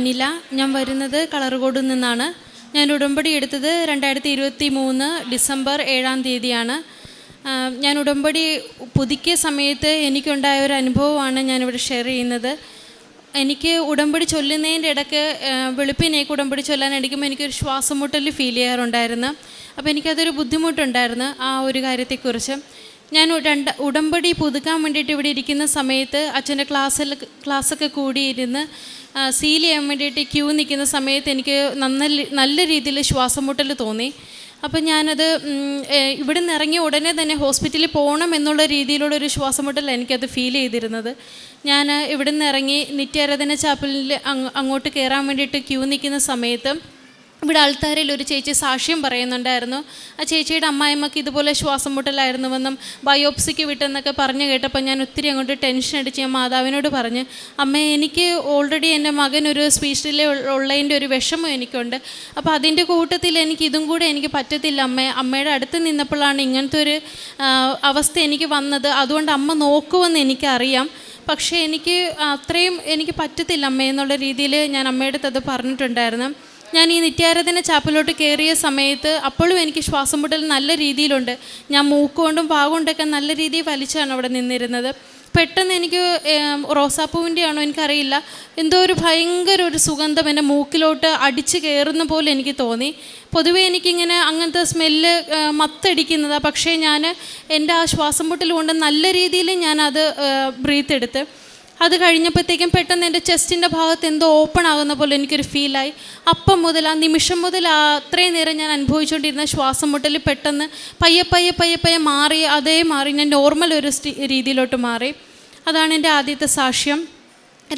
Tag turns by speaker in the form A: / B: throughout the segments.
A: അനില ഞാൻ വരുന്നത് കളറുകോട് നിന്നാണ്. ഞാൻ ഉടമ്പടി എടുത്തത് രണ്ടായിരത്തി ഇരുപത്തി മൂന്ന് ഡിസംബർ ഏഴാം തീയതിയാണ്. ഞാൻ ഉടമ്പടി പുതുക്കിയ സമയത്ത് എനിക്കുണ്ടായ ഒരു അനുഭവമാണ് ഞാനിവിടെ ഷെയർ ചെയ്യുന്നത്. എനിക്ക് ഉടമ്പടി ചൊല്ലുന്നതിന്റെ ഇടയ്ക്ക് വെളുപ്പിനേക്ക് ഉടമ്പടി ചൊല്ലാൻ എടുക്കുമ്പോൾ എനിക്കൊരു ശ്വാസം മുട്ടൽ ഫീൽ ചെയ്യാറുണ്ടായിരുന്നു. അപ്പോൾ എനിക്കതൊരു ബുദ്ധിമുട്ടുണ്ടായിരുന്നു ആ ഒരു കാര്യത്തെക്കുറിച്ച്. ഞാൻ രണ്ട് ഉടമ്പടി പുതുക്കാൻ വേണ്ടിയിട്ട് ഇവിടെ ഇരിക്കുന്ന സമയത്ത് അച്ഛന്റെ ക്ലാസ്സിൽ ക്ലാസ്സൊക്കെ കൂടിയിരുന്ന് സീൽ ചെയ്യാൻ വേണ്ടിയിട്ട് ക്യൂ നിൽക്കുന്ന സമയത്ത് എനിക്ക് നന്ന നല്ല രീതിയിൽ ശ്വാസം മുട്ടൽ തോന്നി. അപ്പം ഞാനത് ഇവിടെ നിന്ന് ഇറങ്ങിയ ഉടനെ തന്നെ ഹോസ്പിറ്റലിൽ പോകണം എന്നുള്ള രീതിയിലുള്ള ഒരു മുട്ടലാണ് എനിക്കത് ഫീൽ ചെയ്തിരുന്നത്. ഞാൻ ഇവിടെ നിന്ന് ഇറങ്ങി നിത്യാരാധന ചാപ്പലിൽ അങ്ങോട്ട് കയറാൻ വേണ്ടിയിട്ട് ക്യൂ നിൽക്കുന്ന സമയത്ത് ഇവിടെ ആൾക്കാരിൽ ഒരു ചേച്ചി സാക്ഷ്യം പറയുന്നുണ്ടായിരുന്നു. ആ ചേച്ചിയുടെ അമ്മായിമ്മക്ക് ഇതുപോലെ ശ്വാസം മുട്ടലായിരുന്നുവെന്നും ബയോപ്സിക്ക് വിട്ടെന്നൊക്കെ പറഞ്ഞു കേട്ടപ്പോൾ ഞാൻ ഒത്തിരി അങ്ങോട്ട് ടെൻഷൻ അടിച്ച് ഞാൻ മാതാവിനോട് പറഞ്ഞ് അമ്മേ എനിക്ക് ഓൾറെഡി എന്റെ മകൻ ഒരു സ്പീച്ച് ഡിലേ ഉള്ളതിന്റെ ഒരു വിഷമം എനിക്കുണ്ട്. അപ്പോൾ അതിന്റെ കൂട്ടത്തിൽ എനിക്ക് ഇതും കൂടെ എനിക്ക് പറ്റത്തില്ല അമ്മേ. അമ്മയുടെ അടുത്ത് നിന്നപ്പോഴാണ് ഇങ്ങനത്തെ ഒരു അവസ്ഥ എനിക്ക് വന്നത്. അതുകൊണ്ട് അമ്മ നോക്കുമെന്ന് എനിക്കറിയാം. പക്ഷേ എനിക്ക് അത്രയും എനിക്ക് പറ്റത്തില്ല അമ്മേ എന്നുള്ള രീതിയിൽ ഞാൻ അമ്മയുടെ അത് പറഞ്ഞിട്ടുണ്ടായിരുന്നു. ഞാൻ ഈ നിത്യാരാധന ചാപ്പലോട്ട് കയറിയ സമയത്ത് അപ്പോഴും എനിക്ക് ശ്വാസം മുട്ടൽ നല്ല രീതിയിലുണ്ട്. ഞാൻ മൂക്കുകൊണ്ടും പാകൊണ്ടൊക്കെ നല്ല രീതിയിൽ വലിച്ചാണ് അവിടെ നിന്നിരുന്നത്. പെട്ടെന്ന് എനിക്ക് റോസാപ്പൂവിന്റെ ആണോ എനിക്കറിയില്ല. എന്തോ ഒരു ഭയങ്കര ഒരു സുഗന്ധം എന്റെ മൂക്കിലോട്ട് അടിച്ച് കയറുന്ന പോലെ എനിക്ക് തോന്നി. പൊതുവേ എനിക്കിങ്ങനെ അങ്ങനത്തെ സ്മെല്ല് മത്തടിക്കുന്നതാണ് പക്ഷേ ഞാൻ എന്റെ ആ ശ്വാസം മുട്ടൽ കൊണ്ട് നല്ല രീതിയിൽ ഞാനത് ബ്രീത്ത് എടുത്ത് അത് കഴിഞ്ഞപ്പോഴത്തേക്കും പെട്ടെന്ന് എന്റെ ചെസ്റ്റിന്റെ ഭാഗത്ത് എന്തോ ഓപ്പൺ ആകുന്ന പോലെ എനിക്കൊരു ഫീലായി അപ്പം മുതൽ ആ നിമിഷം മുതൽ അത്രയും നേരം ഞാൻ അനുഭവിച്ചുകൊണ്ടിരുന്ന ശ്വാസം മുട്ടൽ പെട്ടെന്ന് പയ്യെ പയ്യെ പയ്യെ പയ്യെ മാറി അതേ മാറി ഞാൻ നോർമൽ ഒരു രീതിയിലോട്ട് മാറി. അതാണ് എന്റെ ആദ്യത്തെ സാക്ഷ്യം.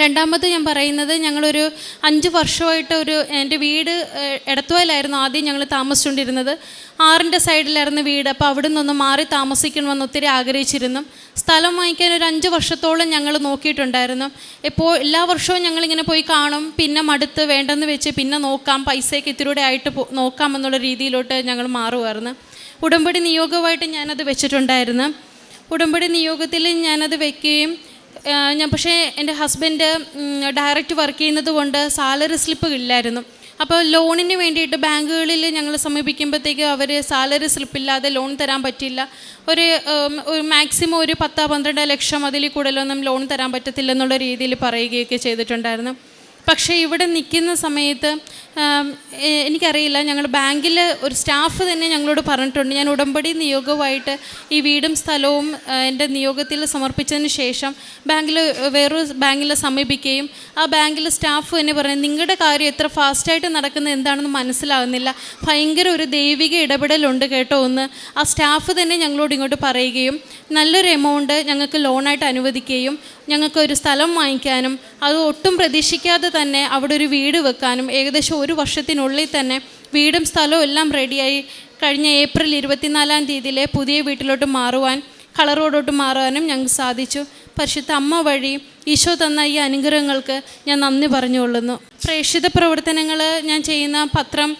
A: രണ്ടാമത് ഞാൻ പറയുന്നത് ഞങ്ങളൊരു അഞ്ച് വർഷമായിട്ട് ഒരു എന്റെ വീട് ഇടത്തുവയിലായിരുന്നു ആദ്യം ഞങ്ങൾ താമസിച്ചുകൊണ്ടിരുന്നത്. ആറിന്റെ സൈഡിലായിരുന്നു വീട്. അപ്പോൾ അവിടെ നിന്നൊന്ന് മാറി താമസിക്കണമെന്ന് ഒത്തിരി ആഗ്രഹിച്ചിരുന്നു. സ്ഥലം വാങ്ങിക്കാൻ ഒരു അഞ്ച് വർഷത്തോളം ഞങ്ങൾ നോക്കിയിട്ടുണ്ടായിരുന്നു. ഇപ്പോൾ എല്ലാ വർഷവും ഞങ്ങളിങ്ങനെ പോയി കാണും. പിന്നെ മടുത്ത് വേണ്ടെന്ന് വെച്ച് പിന്നെ നോക്കാം. പൈസയൊക്കെ ഇത്തിരൂടെ ആയിട്ട് നോക്കാം എന്നുള്ള രീതിയിലോട്ട് ഞങ്ങൾ മാറുമായിരുന്നു. ഉടമ്പടി നിയോഗമായിട്ട് ഞാനത് വെച്ചിട്ടുണ്ടായിരുന്നു. ഉടമ്പടി നിയോഗത്തിൽ ഞാനത് വെക്കുകയും ഞാൻ പക്ഷേ എന്റെ ഹസ്ബൻഡ് ഡയറക്റ്റ് വർക്ക് ചെയ്യുന്നത് കൊണ്ട് സാലറി സ്ലിപ്പ് ഇല്ലായിരുന്നു. അപ്പോൾ ലോണിന് വേണ്ടിയിട്ട് ബാങ്കുകളിൽ ഞങ്ങൾ സമീപിക്കുമ്പോഴത്തേക്ക് അവർ സാലറി സ്ലിപ്പില്ലാതെ ലോൺ തരാൻ പറ്റില്ല ഒരു മാക്സിമം ഒരു പത്ത് പന്ത്രണ്ട് ലക്ഷം അതിൽ കൂടുതലൊന്നും ലോൺ തരാൻ പറ്റത്തില്ലെന്നുള്ള രീതിയിൽ പറയുകയൊക്കെ ചെയ്തിട്ടുണ്ടായിരുന്നു. പക്ഷേ ഇവിടെ നിൽക്കുന്ന സമയത്ത് എനിക്കറിയില്ല ഞങ്ങൾ ബാങ്കിൽ ഒരു സ്റ്റാഫ് തന്നെ ഞങ്ങളോട് പറഞ്ഞിട്ടുണ്ട്. ഞാൻ ഉടമ്പടി നിയോഗമായിട്ട് ഈ വീടും സ്ഥലവും എന്റെ നിയോഗത്തിൽ സമർപ്പിച്ചതിന് ശേഷം ബാങ്കിൽ വേറൊരു ബാങ്കിൽ സമീപിക്കുകയും ആ ബാങ്കിലെ സ്റ്റാഫ് തന്നെ പറഞ്ഞു നിങ്ങളുടെ കാര്യം എത്ര ഫാസ്റ്റായിട്ട് നടക്കുന്നത് എന്താണെന്ന് മനസ്സിലാകുന്നില്ല ഭയങ്കര ഒരു ദൈവിക ഇടപെടലുണ്ട് കേട്ടോ ഒന്ന് ആ സ്റ്റാഫ് തന്നെ ഞങ്ങളോട് ഇങ്ങോട്ട് പറയുകയും നല്ലൊരു എമൗണ്ട് ഞങ്ങൾക്ക് ലോണായിട്ട് അനുവദിക്കുകയും ഞങ്ങൾക്ക് ഒരു സ്ഥലം വാങ്ങിക്കാനും അത് ഒട്ടും പ്രതീക്ഷിക്കാതെ തന്നെ അവിടെ ഒരു വീട് വെക്കാനും ഏകദേശം ഒരു വർഷത്തിനുള്ളിൽ തന്നെ വീടും സ്ഥലവും എല്ലാം റെഡിയായി കഴിഞ്ഞ ഏപ്രിൽ ഇരുപത്തിനാലാം തീയതിയിലെ പുതിയ വീട്ടിലോട്ട് മാറുവാൻ കളർ റോഡോട്ട് മാറുവാനും ഞങ്ങൾക്ക് സാധിച്ചു. പരിശുദ്ധ അമ്മ വഴി ഈശോ തന്ന ഈ അനുഗ്രഹങ്ങൾക്ക് ഞാൻ നന്ദി പറഞ്ഞുകൊള്ളുന്നു. പ്രേക്ഷിത പ്രവർത്തനങ്ങൾ ഞാൻ ചെയ്യുന്ന പത്രം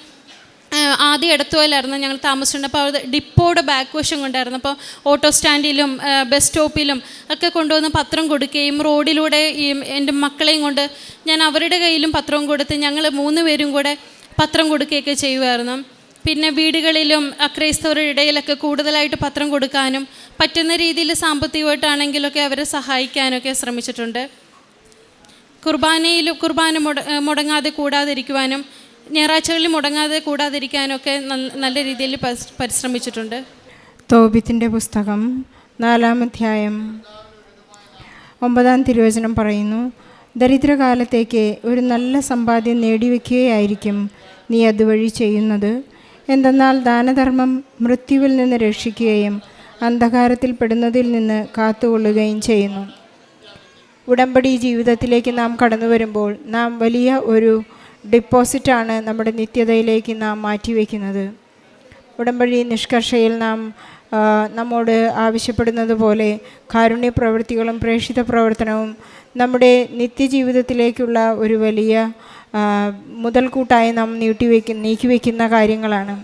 A: ആദ്യം ഇടത്തുപോലായിരുന്നു ഞങ്ങൾ താമസിച്ചിട്ടുണ്ട് അപ്പോൾ അത് ഡിപ്പോയുടെ ബാക്ക് വശം കൊണ്ടായിരുന്നു. അപ്പോൾ ഓട്ടോ സ്റ്റാൻഡിലും ബസ് സ്റ്റോപ്പിലും ഒക്കെ കൊണ്ടുവന്ന് പത്രം കൊടുക്കുകയും റോഡിലൂടെ ഈ എന്റെ മക്കളെയും കൊണ്ട് ഞാൻ അവരുടെ കയ്യിലും പത്രവും കൊടുത്ത് ഞങ്ങൾ മൂന്ന് പേരും കൂടെ പത്രം കൊടുക്കുകയൊക്കെ ചെയ്യുമായിരുന്നു പിന്നെ വീടുകളിലും അക്രൈസ്തവരുടെ ഇടയിലൊക്കെ കൂടുതലായിട്ട് പത്രം കൊടുക്കാനും പറ്റുന്ന രീതിയിൽ സാമ്പത്തികമായിട്ടാണെങ്കിലൊക്കെ അവരെ സഹായിക്കാനൊക്കെ ശ്രമിച്ചിട്ടുണ്ട്. കുർബാനയിൽ കുർബാന മുട മുടങ്ങാതെ കൂടാതിരിക്കുവാനും ഞായറാഴ്ചകളിൽ മുടങ്ങാതെ കൂടാതിരിക്കാനൊക്കെ നല്ല- രീതിയിൽ പരിശ്രമിച്ചിട്ടുണ്ട്.
B: തോബിത്തിന്റെ പുസ്തകം നാലാം നാലാമധ്യായം ഒമ്പതാം തിരുവചനം പറയുന്നു ദരിദ്രകാലത്തേക്ക് ഒരു നല്ല സമ്പാദ്യം നേടിവെക്കുകയായിരിക്കും നീ അതുവഴി ചെയ്യുന്നത്. എന്തെന്നാൽ ദാനധർമ്മം മൃത്യുവിൽ നിന്ന് രക്ഷിക്കുകയും അന്ധകാരത്തിൽ പെടുന്നതിൽ നിന്ന് കാത്തുകൊള്ളുകയും ചെയ്യുന്നു. ഉടമ്പടി ജീവിതത്തിലേക്ക് നാം കടന്നു വരുമ്പോൾ നാം വലിയ ഒരു ഡിപ്പോസിറ്റാണ് നമ്മുടെ നിത്യതയിലേക്ക് നാം മാറ്റിവെക്കുന്നത്. ഉടമ്പടി നിഷ്കർഷയിൽ നാം നമ്മോട് ആവശ്യപ്പെടുന്നത് പോലെ കാരുണ്യ പ്രവൃത്തികളും പ്രേക്ഷിത പ്രവർത്തനവും നമ്മുടെ നിത്യജീവിതത്തിലേക്കുള്ള ഒരു വലിയ മുതൽക്കൂട്ടായി നാം നീട്ടിവെക്ക നീക്കിവെക്കുന്ന കാര്യങ്ങളാണ്.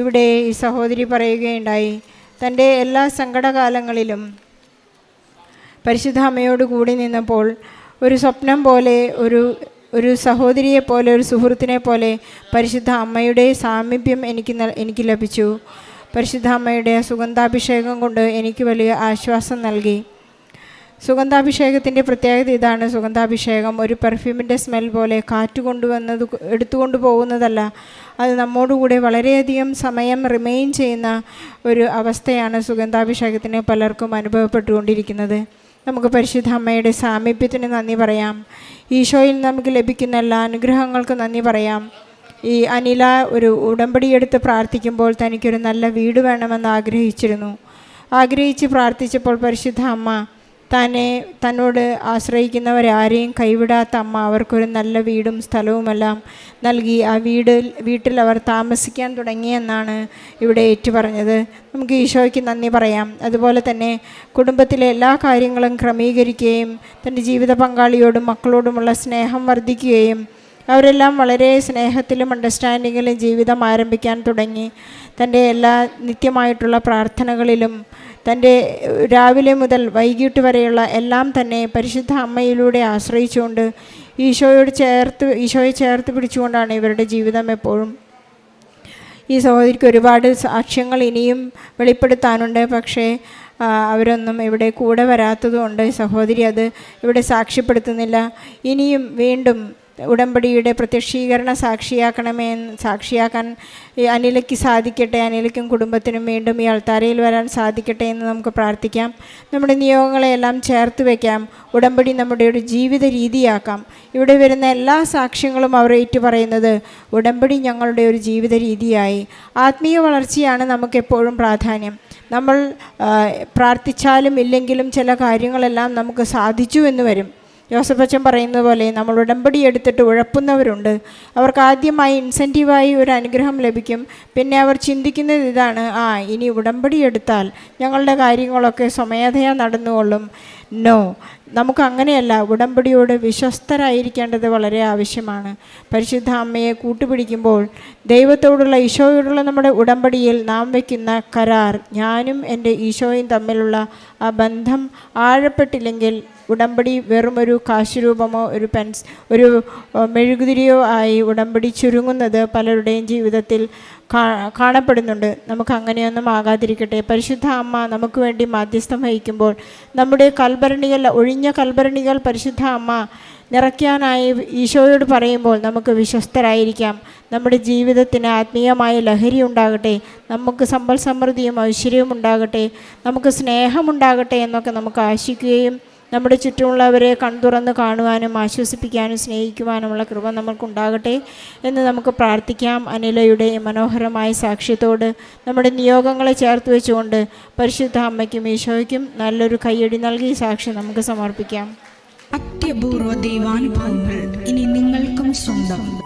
B: ഇവിടെ ഈ സഹോദരി പറയുകയുണ്ടായി തന്റെ എല്ലാ സങ്കടകാലങ്ങളിലും പരിശുദ്ധ അമ്മയോട് കൂടി നിന്നപ്പോൾ ഒരു സ്വപ്നം പോലെ ഒരു ഒരു സഹോദരിയെ പോലെ ഒരു സുഹൃത്തിനെ പോലെ പരിശുദ്ധ അമ്മയുടെ സാമീപ്യം എനിക്ക് എനിക്ക് ലഭിച്ചു. പരിശുദ്ധ അമ്മയുടെ സുഗന്ധാഭിഷേകം കൊണ്ട് എനിക്ക് വലിയ ആശ്വാസം നൽകി. സുഗന്ധാഭിഷേകത്തിന്റെ പ്രത്യേകത ഇതാണ്. സുഗന്ധാഭിഷേകം ഒരു പെർഫ്യൂമിന്റെ സ്മെൽ പോലെ കാറ്റ് കൊണ്ടുവന്നത് എടുത്തുകൊണ്ട് പോകുന്നതല്ല അത് നമ്മോടുകൂടെ വളരെയധികം സമയം റിമെയിൻ ചെയ്യുന്ന ഒരു അവസ്ഥയാണ് സുഗന്ധാഭിഷേകത്തിന് പലർക്കും അനുഭവപ്പെട്ടുകൊണ്ടിരിക്കുന്നത്. നമുക്ക് പരിശുദ്ധ അമ്മയുടെ സാമീപ്യത്തിന് നന്ദി പറയാം. ഈശോയിൽ നമുക്ക് ലഭിക്കുന്ന എല്ലാ അനുഗ്രഹങ്ങൾക്ക് നന്ദി പറയാം. ഈ അനില ഒരു ഉടമ്പടിയെടുത്ത് പ്രാർത്ഥിക്കുമ്പോൾ തനിക്കൊരു നല്ല വീട് വേണമെന്ന് ആഗ്രഹിച്ചിരുന്നു. ആഗ്രഹിച്ച് പ്രാർത്ഥിച്ചപ്പോൾ പരിശുദ്ധ അമ്മ തന്നെ തന്നോട് ആശ്രയിക്കുന്നവരാരെയും കൈവിടാത്ത അമ്മ അവർക്കൊരു നല്ല വീടും സ്ഥലവുമെല്ലാം നൽകി ആ വീട് വീട്ടിൽ അവർ താമസിക്കാൻ തുടങ്ങിയെന്നാണ് ഇവിടെ ഏറ്റുപറഞ്ഞത്. നമുക്ക് ഈശോയ്ക്ക് നന്ദി പറയാം. അതുപോലെ തന്നെ കുടുംബത്തിലെ എല്ലാ കാര്യങ്ങളും ക്രമീകരിക്കുകയും തന്റെ ജീവിത പങ്കാളിയോടും മക്കളോടുമുള്ള സ്നേഹം വർദ്ധിക്കുകയും അവരെല്ലാം വളരെ സ്നേഹത്തിലും അണ്ടർസ്റ്റാൻഡിങ്ങിലും ജീവിതം ആരംഭിക്കാൻ തുടങ്ങി. തന്റെ എല്ലാ നിത്യമായിട്ടുള്ള പ്രാർത്ഥനകളിലും തന്റെ രാവിലെ മുതൽ വൈകിട്ട് വരെയുള്ള എല്ലാം തന്നെ പരിശുദ്ധ അമ്മയിലൂടെ ആശ്രയിച്ചുകൊണ്ട് ഈശോയോട് ചേർത്ത് ഈശോയെ ചേർത്ത് പിടിച്ചുകൊണ്ടാണ് ഇവരുടെ ജീവിതം എപ്പോഴും. ഈ സഹോദരിക്ക് ഒരുപാട് സാക്ഷ്യങ്ങൾ ഇനിയും വെളിപ്പെടുത്താനുണ്ട്. പക്ഷേ അവരൊന്നും ഇവിടെ കൂടെ വരാത്തതുകൊണ്ട് സഹോദരി അത് ഇവിടെ സാക്ഷ്യപ്പെടുത്തുന്നില്ല. ഇനിയും വീണ്ടും ഉടമ്പടിയുടെ പ്രത്യക്ഷീകരണ സാക്ഷിയാക്കണമേ സാക്ഷിയാക്കാൻ അനിലയ്ക്ക് സാധിക്കട്ടെ അനിലയ്ക്കും കുടുംബത്തിനും വീണ്ടും ഈ അൾത്താരയിൽ വരാൻ സാധിക്കട്ടെ എന്ന് നമുക്ക് പ്രാർത്ഥിക്കാം. നമ്മുടെ നിയോഗങ്ങളെയെല്ലാം ചേർത്ത് വയ്ക്കാം ഉടമ്പടി നമ്മുടെ ഒരു ജീവിത രീതിയാക്കാം. ഇവിടെ വരുന്ന എല്ലാ സാക്ഷ്യങ്ങളും അവർ ഏറ്റു പറയുന്നത് ഉടമ്പടി ഞങ്ങളുടെ ഒരു ജീവിത രീതിയായി. ആത്മീയ വളർച്ചയാണ് നമുക്കെപ്പോഴും പ്രാധാന്യം. നമ്മൾ പ്രാർത്ഥിച്ചാലും ഇല്ലെങ്കിലും ചില കാര്യങ്ങളെല്ലാം നമുക്ക് സാധിച്ചു എന്ന് വരും. ജോസഫച്ചൻ പറയുന്നത് പോലെ നമ്മൾ ഉടമ്പടി എടുത്തിട്ട് ഉഴപ്പുന്നവരുണ്ട്. അവർക്ക് ആദ്യമായി ഇൻസെന്റീവായി ഒരു അനുഗ്രഹം ലഭിക്കും. പിന്നെ അവർ ചിന്തിക്കുന്നത് ഇതാണ് ആ ഇനി ഉടമ്പടി എടുത്താൽ ഞങ്ങളുടെ കാര്യങ്ങളൊക്കെ സ്വമേധയാ നടന്നുകൊള്ളും. നോ നമുക്ക് അങ്ങനെയല്ല ഉടമ്പടിയോട് വിശ്വസ്തരായിരിക്കേണ്ടത് വളരെ ആവശ്യമാണ്. പരിശുദ്ധ അമ്മയെ കൂട്ടുപിടിക്കുമ്പോൾ ദൈവത്തോടുള്ള ഈശോയോടുള്ള നമ്മുടെ ഉടമ്പടിയിൽ നാം വയ്ക്കുന്ന കരാർ ഞാനും എന്റെ ഈശോയും തമ്മിലുള്ള ആ ബന്ധം ആഴപ്പെട്ടില്ലെങ്കിൽ ഉടമ്പടി വെറും ഒരു കാശുരൂപമോ ഒരു പെൻസ് ഒരു മെഴുകുതിരിയോ ആയി ഉടമ്പടി ചുരുങ്ങുന്നത് പലരുടെയും ജീവിതത്തിൽ കാണപ്പെടുന്നുണ്ട്. നമുക്ക് അങ്ങനെയൊന്നും ആകാതിരിക്കട്ടെ. പരിശുദ്ധ അമ്മ നമുക്ക് വേണ്ടി മാധ്യസ്ഥം വഹിക്കുമ്പോൾ നമ്മുടെ കൽഭരണികൾ ഒഴിഞ്ഞ കൽഭരണികൾ പരിശുദ്ധ അമ്മ നിറയ്ക്കാനായി ഈശോയോട് പറയുമ്പോൾ നമുക്ക് വിശ്വസ്തരായിരിക്കാം. നമ്മുടെ ജീവിതത്തിന് ആത്മീയമായ ലഹരി ഉണ്ടാകട്ടെ. നമുക്ക് സമ്പൽ സമൃദ്ധിയും ഐശ്വര്യവും ഉണ്ടാകട്ടെ. നമുക്ക് സ്നേഹമുണ്ടാകട്ടെ എന്നൊക്കെ നമുക്ക് ആശിക്കുകയും നമ്മുടെ ചുറ്റുമുള്ളവരെ കൺതുറന്ന് കാണുവാനും ആശ്വസിപ്പിക്കാനും സ്നേഹിക്കുവാനുമുള്ള കൃപ നമുക്കുണ്ടാകട്ടെ എന്ന് നമുക്ക് പ്രാർത്ഥിക്കാം. അനിലയുടെ മനോഹരമായ സാക്ഷ്യത്തോട് നമ്മുടെ നിയോഗങ്ങളെ ചേർത്ത് വെച്ചുകൊണ്ട് പരിശുദ്ധ അമ്മയ്ക്കും ഈശോയ്ക്കും നല്ലൊരു കൈയടി നൽകി സാക്ഷ്യം നമുക്ക് സമർപ്പിക്കാം.
C: അത്യപൂർവ ദൈവാനുഭവങ്ങൾ ഇനി നിങ്ങൾക്കും സ്വന്തം.